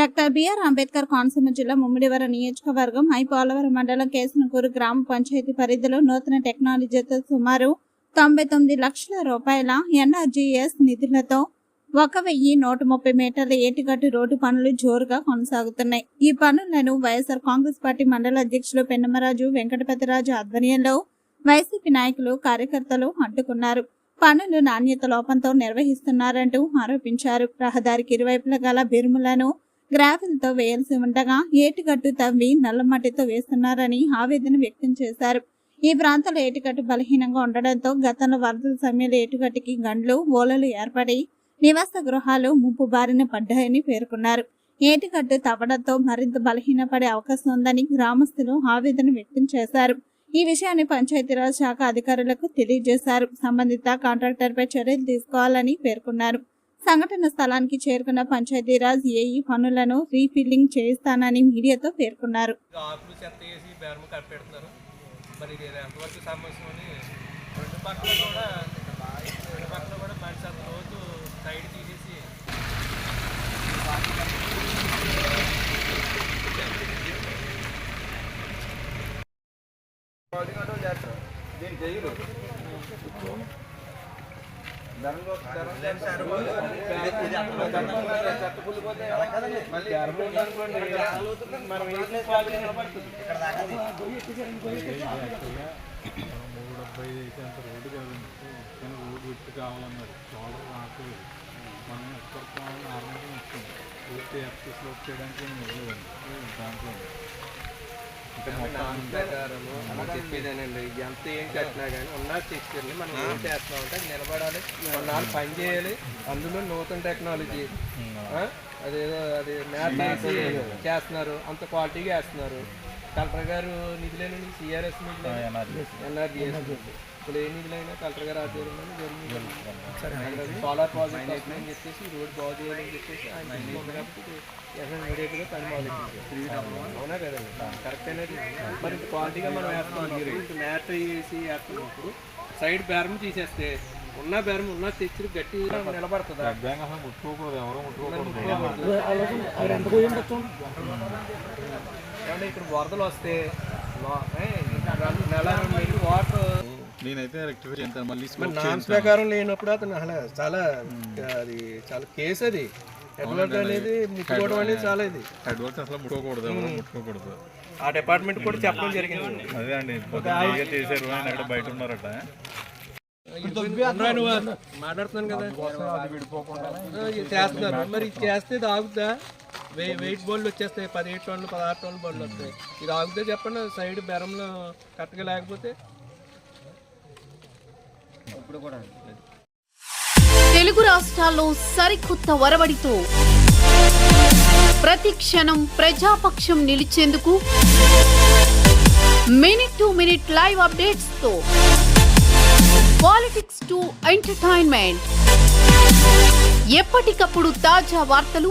Doctor BR Ambedkar Konaseema జిల్లా ముమ్మిడివరం నియోజకవర్గం I Polavaram మండలం కేసునకూరు గ్రామ పంచాయతీ పరిధిలో నూతన టెక్నాలజీతో సుమారు తొంభై తొమ్మిది లక్షల రూపాయల ఎన్ఆర్జీఎస్ నిధులతో ఒక వెయ్యి నూట ముప్పై మీటర్ల ఏటిగట్టు రోడ్డు పనులు జోరుగా కొనసాగుతున్నాయి. ఈ పనులను వైఎస్ఆర్ కాంగ్రెస్ పార్టీ మండల అధ్యక్షులు పెన్నమరాజు వెంకటపతిరాజు ఆధ్వర్యంలో వైసీపీ నాయకులు కార్యకర్తలు అడ్డుకున్నారు. పనులు నాణ్యత లోపంతో నిర్వహిస్తున్నారంటూ ఆరోపించారు. రహదారికి ఇరువైపులా గల బిరుములను గ్రావెల్తో వేయాల్సి ఉండగా ఏటిగట్టు తవ్వి నల్లమట్టితో వేస్తున్నారని ఆవేదన వ్యక్తం చేశారు. ఈ ప్రాంతంలో ఏటిగట్టు బలహీనంగా ఉండడంతో గతంలో వరదల సమయంలో ఏటిగట్టుకి గండ్లు ఓలలు ఏర్పడి నివాస గృహాలు ముప్పు బారిన పడ్డాయని పేర్కొన్నారు. ఏటిగట్టు తవ్వడంతో మరింత బలహీనపడే అవకాశం ఉందని గ్రామస్తులు ఆవేదన వ్యక్తం చేశారు. ఈ విషయాన్ని పంచాయతీరాజ్ శాఖ అధికారులకు తెలియజేశారు. సంబంధిత కాంట్రాక్టర్పై చర్యలు తీసుకోవాలని పేర్కొన్నారు. సంఘటన స్థలానికి చేరుకున్న పంచాయతీరాజ్ ఏఈ పనులను రీఫిల్లింగ్ చేయిస్తానని మీడియాతో పేర్కొన్నారు. ఇది ఆకులు చెత్త వేసి బేరం కప్పెడుతున్నారు. మరి ఇది ఎంతవరకు సమస్య అని రెండు పక్కల కూడా రెండు పక్కల కూడా మనిషి అంత రోజు సైడ్ తీసేసి మూడు డెబ్బై అయితే అంత రోడ్డు కాదండి కానీ రోడ్డు విట్టు కావాలన్నారు షోల్డర్ రాకూడదు మనం ఎక్కడ కావాలని ఆరంభం వచ్చింది పూర్తి ఎఫ్సీ స్లోప్ చేయడానికి దాంట్లో ప్రకారము చెప్పేదేనండి. ఎంత ఏం కట్టినా కానీ ఉన్నా తీసుకెళ్ళి మనం ఏం చేస్తున్నాం అంటే నిలబడాలి. కొన్నాళ్ళు పని చేయాలి. అందులో నూతన టెక్నాలజీ? అదేదో అది మ్యాప్ చేస్తున్నారు. అంత క్వాలిటీగా వేస్తున్నారు కలెక్టర్ గారు నిధులేనండి సిఆర్ఎస్ ఎన్ఆర్డిఎస్ ఇప్పుడు ఏ నిధులైనా కలెక్టర్ గారు ఆధ్వర్యంలో జరిగింది. సోలార్ ప్రాజెక్ట్ వస్తుందని చెప్పేసి రోడ్ బాగు చేయాలని చెప్పేసి ఆయన ఇమీడియట్గా పని మొదలెట్టింది. అవునా కదండి కరెక్ట్ అనేది మరి క్వాలిటీగా మనం ఇంత మ్యాట్ వేసి వేస్తున్నప్పుడు సైడ్ బేరం తీసేస్తే ఉన్న బేరం ఉన్న తెచ్చి గట్టిగా నిలబడుతుందా? ముట్టుకోకూడదు ఎవరో ముట్టుకోకూడదు. ఏమంటే ఇక్కడ వరదలు వస్తే నెల రెండు నెలలు వాటర్. నేనైతే రెక్టిఫై చేస్తాను మళ్ళీ మరి నామ్స్ ప్రకారం లేనప్పుడు అతను అసలు చాలా అది చాలా కేసు అది. ఎడ్వర్డ్ అనేది ముట్టుకోవడం అనేది చాలా ఇది. అసలు ముట్టుకోకూడదు ముట్టుకోకూడదు. ఆ డిపార్ట్మెంట్ కూడా చెప్పడం జరిగింది. అదే అండి చేశారు ఆయన అక్కడ బయట ఉన్నారట? మాట్లాడుతున్నాను కదా. చేస్తున్నారు. మరి చేస్తే ఇది ఆగుతా వెయి వెయిట్ బోర్డులు వచ్చేస్తాయి. పదిహేడు టన్నులు పదహారు టన్నులు బోర్డులు వస్తాయి. ఇది ఆగుతే చెప్పండి సైడ్ బెరంలో కరెక్ట్గా లేకపోతే? తెలుగు రాష్ట్రాల్లో సరికొత్త వరవడితో ప్రతి క్షణం ప్రజాపక్షం నిలిచేందుకు మినిట్ టు మినిట్ లైవ్ అప్డేట్స్తో పాలిటిక్స్ టు ఎంటర్టైన్మెంట్ ఎప్పటికప్పుడు తాజా వార్తలు